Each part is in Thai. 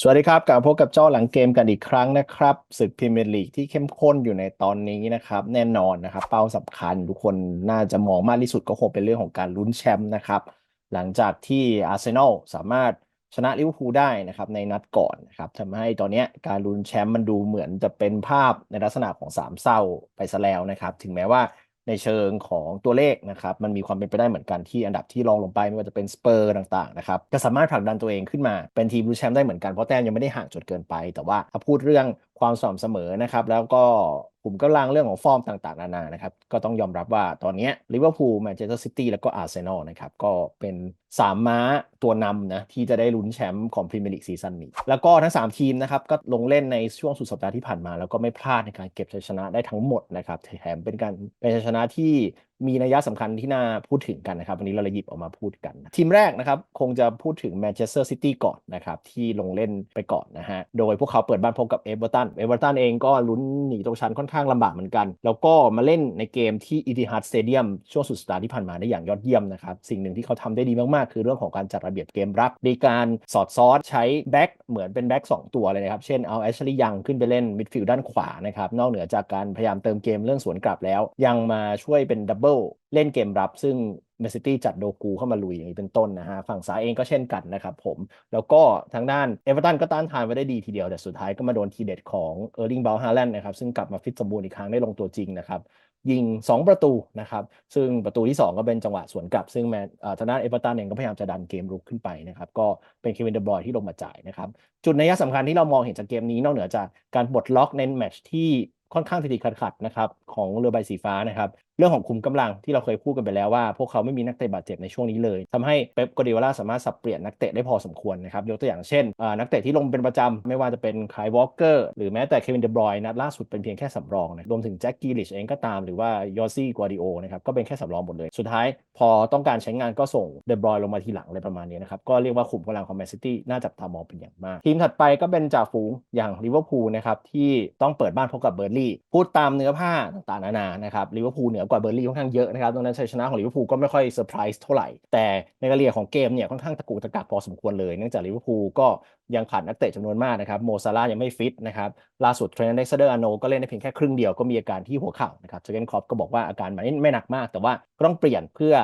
สวัสดีครับกลับพบกับเจ้าหลังเกมกันอีกครั้งนะครับศึกพรีเมียร์ลีกที่เข้มข้นอยู่ในตอนนี้นะครับ แน่นอนนะครับ เป้าสำคัญทุกคนน่าจะมองมากที่สุดก็คงเป็นเรื่องของการลุ้นแชมป์นะครับ หลังจากที่อาร์เซนอลสามารถชนะลิเวอร์พูลได้นะครับในนัดก่อนนะครับทำให้ตอนนี้การลุ้นแชมป์มันดูเหมือนจะเป็นภาพในลักษณะของสามเศร้าไปซะแล้วนะครับ ถึงแม้ว่า ในเชิงของตัวเลขนะครับมันมีความเป็นไปได้เหมือนกันที่อันดับที่รองลงไปไม่ว่าจะเป็นสเปอร์ต่างๆนะครับจะสามารถผลักดันตัวเองขึ้นมาเป็นทีมลุ้นแชมป์ได้เหมือนกันเพราะแต้มยังไม่ได้ห่างจนเกินไป แต่ว่าถ้าพูดเรื่อง ความสม่ำเสมอนะครับ แล้วก็กลุ่มกำลังเรื่องของฟอร์มต่างๆ นานานะครับ ก็ต้องยอมรับว่าตอนนี้ลิเวอร์พูลแมนเชสเตอร์ซิตี้แล้วก็อาร์เซนอลนะครับ ก็เป็น3ม้าตัวนำนะที่จะได้ลุ้นแชมป์ของพรีเมียร์ลีกซีซั่นนี้ แล้วก็ทั้ง 3 ทีมนะครับ ก็ลงเล่นในช่วงสุดสัปดาห์ที่ผ่านมา แล้วก็ไม่พลาดในการเก็บชัยชนะได้ทั้งหมดนะครับแถมเป็นการเป็นชัยชนะที่ มีนัยสำคัญที่น่าพูดถึงกันนะครับ วันนี้เราเลยหยิบออกมาพูดกัน ทีมแรกนะครับ คงจะพูดถึงแมนเชสเตอร์ซิตี้ก่อนนะครับ ที่ลงเล่นไปก่อนนะฮะ โดยพวกเขาเปิดบ้านพบกับเอเวอร์ตันเอเวอร์ตันเองก็ลุ้นหนีตกชั้นค่อนข้างลำบากเหมือนกัน แล้วก็มาเล่นในเกมที่อีทิฮัดสเตเดียมช่วงสุดสัปดาห์ที่ผ่านมาได้อย่างยอดเยี่ยมนะครับ สิ่งหนึ่งที่เขาทำได้ดีมากๆ คือเรื่องของการจัดระเบียบเกมรับมีการสอดซอสใช้แบ็กเหมือนเป็นแบ็ก2ตัวเลยนะครับเช่นเอาแอชลีย์ยังขึ้นไปเล่นมิดฟิลด์ด้านขวานะครับนอกเหนือจากการพยายามเติมเกมเรื่องสวนกลับแล้ว ยังมาช่วยเป็นดับเบิลเล่นเกมรับ ซึ่งแมนซิตี้จัดโดกูเข้ามาลุยอย่างนี้เป็นต้นนะฮะฝั่งซ้ายเองก็เช่นกันนะครับผม แล้วก็ทางด้านเอเวอร์ตันก็ต้านทานไว้ได้ดีทีเดียว แต่สุดท้ายก็มาโดนทีเด็ดของเออร์ลิงเบลฮาแลนด์นะครับซึ่งกลับมาฟิตสมบูรณ์อีกครั้งได้ลงตัวจริงนะครับยิง 2 ประตูนะครับ ซึ่งประตูที่ 2 ก็เป็นจังหวะสวนกลับ ซึ่งแมนทางด้านเอเวอร์ตันเองก็พยายามจะดันเกมรุกขึ้นไปนะครับ ก็เป็นเควินเดบรอยที่ลงมาจ่ายนะครับ จุดนัยสำคัญที่เรามองเห็นจากเกมนี้นอกเหนือจากการปลดล็อกในแมตช์ที่ค่อนข้างติดขัดขัดๆนะครับของเรือใบสีฟ้านะครับ เรื่องของคุมกำลังที่เราเคยพูดกันไปแล้วว่า พวกเขาไม่มีนักเตะบาดเจ็บในช่วงนี้เลยทำให้เป๊ปกวาร์ดิโอลาสามารถสับเปลี่ยนนักเตะได้พอสมควรนะครับยกตัวอย่างเช่นนักเตะที่ลงเป็นประจำไม่ว่าจะเป็นคายวอลเกอร์หรือแม้แต่เควินเดบรอยนัดล่าสุดเป็นเพียงแค่สำรองนะรวมถึงแจ็คกีลิชเองก็ตามหรือว่ายอซี่กัวดิโอนะครับก็เป็นแค่สำรองหมดเลย สุดท้ายพอต้องการใช้งานก็ส่งเดบรอยลงมาทีหลังอะไรประมาณนี้นะครับก็เรียกว่าขุมกำลังของแมนซิตี้น่าจับตามองเป็นอย่างมาก ทีมถัดไปก็เป็นจ่าฝูงอย่างลิเวอร์พูลนะครับที่ต้องเปิดบ้านพบกับเบอร์ลี่พูดตามเนื้อผ้าต่างๆนานานะครับลิเวอร์พูลเหนือกว่าเบอร์ลี่ค่อนข้างเยอะนะครับดังนั้นชัยชนะของลิเวอร์พูลก็ไม่ค่อยเซอร์ไพรส์เท่าไหร่ แต่ในกระเรียของเกมเนี่ยค่อนข้างตะกุกตะกักพอสมควรเลยเนื่องจากลิเวอร์พูลก็ยังขาดนักเตะจำนวนมากนะครับโมซาร่ายังไม่ฟิตนะครับล่าสุดเทรนเด็กเดอร์อโนก็เล่นได้เพียงแค่ครึ่งเดียวก็มีอาการที่หัวเข่านะครับเจอเกนครอปก็บอกว่าอาการมันไม่หนักมาก แต่ว่าก็ต้องเปลี่ยนเพื่อ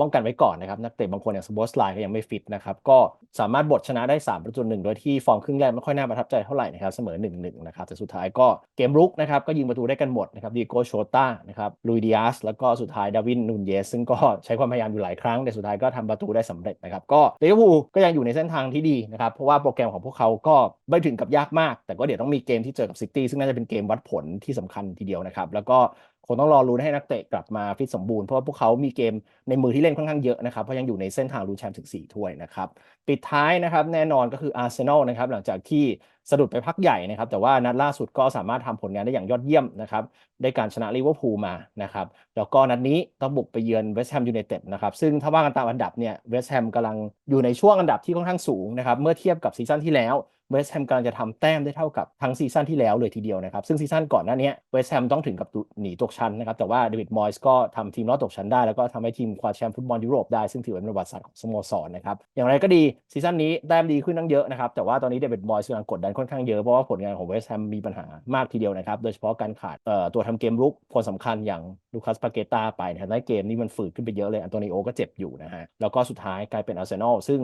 ป้องกันไว้ก่อนนะครับนักเตะบางคนอย่างสปอร์ตไลน์ก็ยังไม่ฟิตนะครับก็สามารถบทชนะได้3ประตูหนึ่งโดยที่ฟอร์มครึ่งแรกไม่ค่อยน่าประทับใจเท่าไหร่นะครับเสมอ1-1นะครับแต่สุดท้ายก็เกมรุกนะครับก็ยิงประตูได้กันหมดนะครับดีโกโชต้านะครับลุยดิอัสแล้วก็สุดท้ายดาวินนูนเยสซึ่งก็ใช้ความพยายามอยู่หลายครั้ง แต่สุดท้ายก็ทำประตูได้สำเร็จนะครับ ก็ลิเวอร์พูลก็ยังอยู่ในเส้นทางที่ดีนะครับ เพราะว่าโปรแกรมของพวกเขาก็ไม่ถึงกับยากมาก แต่ก็เดี๋ยวต้องมีเกมที่เจอกับซิตี้ซึ่งน่าจะเป็นเกมวัดผลที่สำคัญทีเดียวนะครับแล้วก็ คงต้องรอรุ้นให้นักเตะกลับมาฟิตสมบูรณ์เพราะว่าพวกเขามีเกมในมือที่เล่นค่อนข้างเยอะนะครับเพราะยังอยู่ในเส้นทางลุ้นแชมป์ถึง 4 ถ้วยนะครับ ปิดท้ายนะครับแน่นอนก็คืออาร์เซนอลนะครับหลังจากที่สะดุดไปพักใหญ่นะครับ แต่ว่านัดล่าสุดก็สามารถทำผลงานได้อย่างยอดเยี่ยมนะครับได้การชนะลิเวอร์พูลมานะครับแล้วก็นัดนี้ต้องบุกไปเยือนเวสต์แฮมยูไนเต็ดนะครับซึ่งถ้าว่ากันตามอันดับเนี่ยเวสต์แฮมกำลังอยู่ในช่วงอันดับที่ค่อนข้างสูงนะครับเมื่อเทียบกับซีซั่นที่แล้ว เวสต์แฮมกำลังจะทำแต้มได้เท่ากับทั้งซีซั่นที่แล้วเลยทีเดียวนะครับซึ่งซีซั่นก่อนหน้านี้เวสต์แฮมต้องถึงกับหนีตกชั้นนะครับแต่ว่าเดวิดมอยส์ก็ทำทีมรอดตกชั้นได้ แล้วก็ทำให้ทีมคว้าแชมป์ฟุตบอลยุโรปได้ซึ่งถือเป็นประวัติศาสตร์ของสโมสรนะครับอย่างไรก็ดีซีซั่นนี้แต้มดีขึ้นตั้งเยอะนะครับแต่ว่าตอนนี้เดวิดมอยส์กำลังกดดันค่อนข้างเยอะเพราะว่าผลงานของเวสต์แฮมมีปัญหามากทีเดียวนะครับโดยเฉพาะการขาดตัวทำเกมรุกคนสำคัญอย่างลูคัสปาเกตาไปนะในเกมนี้มันฝืดขึ้นไปเยอะเลยอันโตนิโอก็เจ็บอยู่นะฮะแล้วก็สุดท้ายกลายเป็นอาร์เซนอลซึ่ง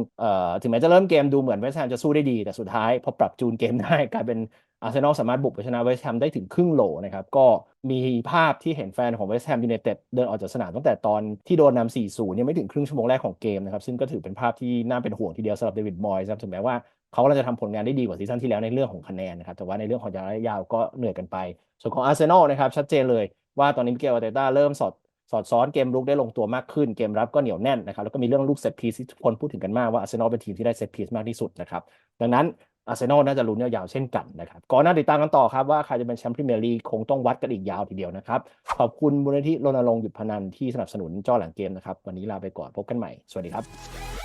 ถึงแม้จะเริ่มเกมดูเหมือนเวสต์แฮมจะสู้ได้ดีแต่สุดท้ายพอปรับจูนเกมได้กลายเป็นอาร์เซนอลสามารถบุกไปชนะเวสต์แฮมได้ถึงครึ่งโหลนะครับ ก็มีภาพที่เห็นแฟนของเวสต์แฮมยูไนเต็ดเดินออกจากสนามตั้งแต่ตอนที่โดนนำ 4-0 เนี่ยไม่ถึงครึ่งชั่วโมงแรกของเกมนะครับ ซึ่งก็ถือเป็นภาพที่น่าเป็นห่วงทีเดียวสำหรับเดวิดมอยส์ครับถึงแม้ว่าเขากำลังจะทำผลงานได้ดีกว่าซีซั่นที่แล้วในเรื่องของคะแนนนะครับแต่ว่าในเรื่องของระยะยาวก็เหนื่อยกันไป ส่วนของอาร์เซนอลนะครับชัดเจนเลยว่าตอนนี้มิเกลอาร์เตต้าเริ่มสอดสอดซ้อนเกมรุกได้ลงตัวมากขึ้นเกมรับก็เหนียวแน่นนะครับแล้วก็มีเรื่องลูกเซตพีซที่ทุกคนพูดถึงกันมากว่าอาร์เซนอลเป็นทีมที่ได้เซตพีซมากที่สุดนะครับดังนั้น อาร์เซนอลน่าจะลุ้นยาวๆเช่นกันนะครับก่อนหน้าติดตามกันต่อครับว่าใครจะเป็นแชมป์พรีเมียร์ลีกคงต้องวัดกันอีกยาวทีเดียวนะครับ ขอบคุณมูลนิธิรณรงค์หยุดพนันที่สนับสนุนจ้อหลังเกมนะครับ วันนี้ลาไปก่อนพบกันใหม่ สวัสดีครับ